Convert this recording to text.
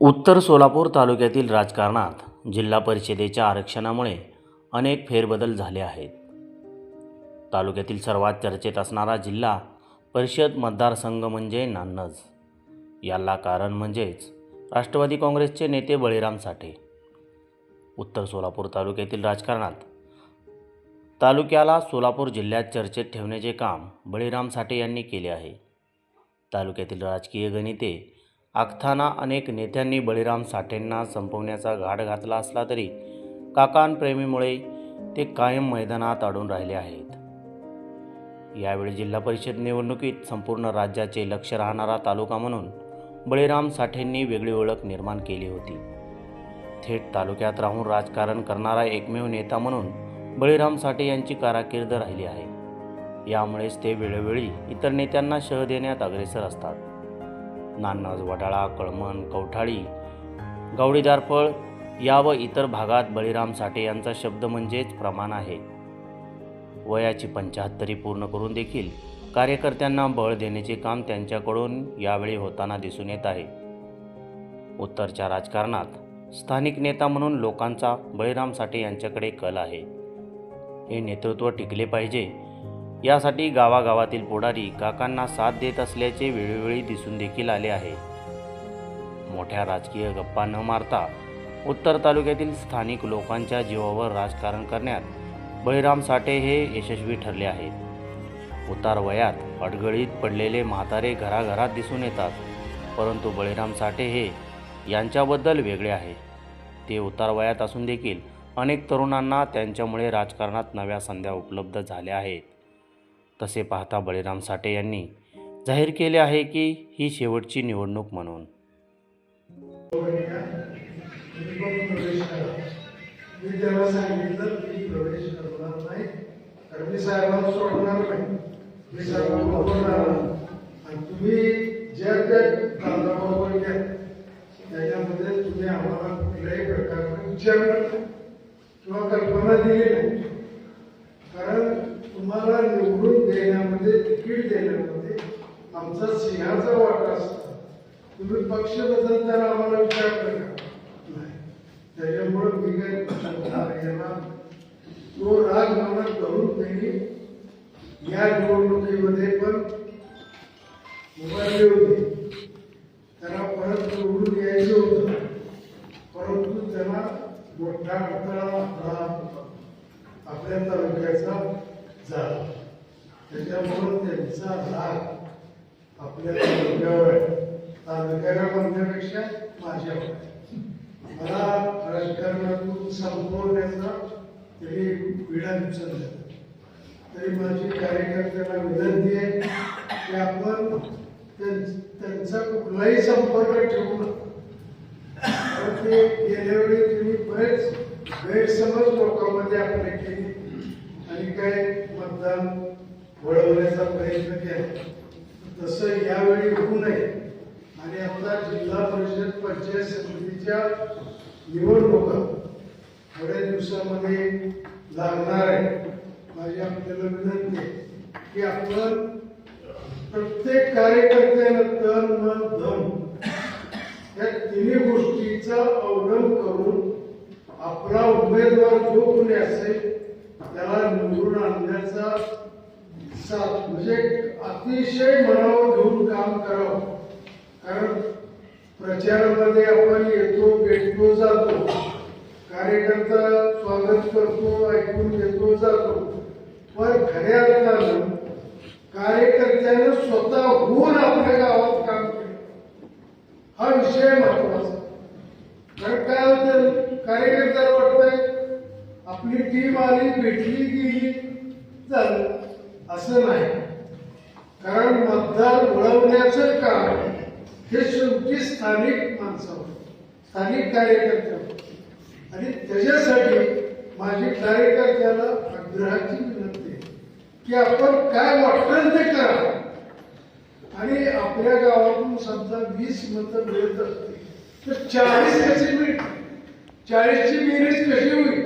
उत्तर सोलापूर तालुक्यातील राजकारणात जिल्हा परिषदेच्या आरक्षणामुळे अनेक फेरबदल झाले आहेत. तालुक्यातील सर्वात चर्चेत असणारा जिल्हा परिषद मतदारसंघ म्हणजे नान्नज. याला कारण म्हणजेच राष्ट्रवादी काँग्रेसचे नेते बळीराम साठे. उत्तर सोलापूर तालुक्यातील राजकारणात तालुक्याला सोलापूर जिल्ह्यात चर्चेत ठेवण्याचे काम बळीराम साठे यांनी केले आहे. तालुक्यातील राजकीय गणिते आखताना अनेक नेत्यांनी बळीराम साठेंना संपवण्याचा घाट घातला असला तरी काकांप्रेमीमुळे ते कायम मैदानात अडून राहिले आहेत. यावेळी जिल्हा परिषद निवडणुकीत संपूर्ण राज्याचे लक्ष राहणारा तालुका म्हणून बळीराम साठेंनी वेगळी ओळख निर्माण केली होती. थेट तालुक्यात राहून राजकारण करणारा एकमेव नेता म्हणून बळीराम साठे यांची कारकीर्द राहिली आहे. यामुळेच ते वेळोवेळी इतर नेत्यांना शह देण्यात अग्रेसर असतात. नान्नज वडाळा कळमण कवठाळी गावडीदारफळ या व इतर भागात बळीराम साठे यांचा शब्द म्हणजेच प्रमाण आहे. वयाची पंचाहत्तरी पूर्ण करून देखील कार्यकर्त्यांना बळ देण्याचे काम त्यांच्याकडून यावेळी होताना दिसून येत आहे. उत्तरच्या राजकारणात स्थानिक नेता म्हणून लोकांचा बळीराम साठे यांच्याकडे कल आहे. हे नेतृत्व टिकले पाहिजे यासाठी गावागावातील पुढारी काकांना साथ देत असल्याचे वेळोवेळी दिसून देखील आले आहे. मोठ्या राजकीय गप्पा न मारता उत्तर तालुक्यातील स्थानिक लोकांच्या जीवावर राजकारण करण्यात बळीराम साठे हे यशस्वी ठरले आहेत. उतार वयात अडगळीत पडलेले म्हातारे घराघरात दिसून येतात परंतु बळीराम साठे हे यांच्याबद्दल वेगळे आहे. ते उतार वयात असून देखील अनेक तरुणांना त्यांच्यामुळे राजकारणात नव्या संध्या उपलब्ध झाल्या आहेत. तसे पाहता बळीराम साठे यांनी जाहीर केले आहे की ही शेवटची निवडणूक म्हणून त्याच्यामध्ये तुम्ही आम्हाला कुठल्याही प्रकारचा विचार किंवा कल्पना दिली नाही कारण तुम्हाला निवडून देण्यामध्ये तिकीट देण्यामध्ये म्हणजे आमचा सिंहाचा वाटा असतो. तुम्ही पक्ष बदलताना आम्हाला विचार करा. नाही. त्याच्यामुळं मी काय याला तो राग मला करून त्यांनी या निवडणुकीमध्ये पण उभारली होती. त्यांना परत निवडून यायचं होतं. परंतु त्यांना मोठा अडथळा आपल्या तालुक्याचा झाला. त्याच्यामुळं त्यांचा राग आपल्या तालुक्यावर आहे. तालुक्याला म्हणण्यापेक्षा माझ्यावर मला राजकारणातून संपवण्याचा तरी पिढा उचलला तरी माझी कार्यकर्त्यांना विनंती आहे की आपण त्यां- त्यांचा कुठलाही संपर्क ठेवू नका. ते गेल्या वेळी तुम्ही बरेच गैरसमज लोकांमध्ये आपले केले. आणि काय मतदान वळवण्याचा प्रयत्न केला. तसं यावेळी होऊ नये. आणि आता जिल्हा परिषद पंचायत समितीच्या निवडणुका थोड्या दिवसामध्ये लागणार आहे माझी आपल्याला विनंती आहे की आपण प्रत्येक कार्यकर्त्यानं तन मन धन या तिन्ही गोष्टीचा अवलंब करून आपला उमेदवार जो म्हणजे अतिशय मनावर घेऊन काम करावं. कारण प्रचारामध्ये आपण येतो भेटतो जातो. कार्यकर्ता स्वागत करतो ऐकून घेतो जातो. पण खऱ्या अर्थानं कार्यकर्त्यानं स्वतः होऊन आपल्या गावात काम केलं. हा विषय महत्त्वाचा कारण काय होतं कार्यकर्त्याला वाटतंय आपली टीम आली भेटली गेली झालं. असं नाही. कारण मतदार वळवण्याचं काम हे शेवटी स्थानिक माणसावर स्थानिक कार्यकर्ते आणि त्याच्यासाठी माझी कार्यकर्त्याला आग्रहाची विनंती आहे की आपण काय वाटतं ते करा. आणि आपल्या गावातून समजा वीस मतं मिळत असतील तर चाळीस कशी मिळतील. चाळीसची मिनिट कशी होईल?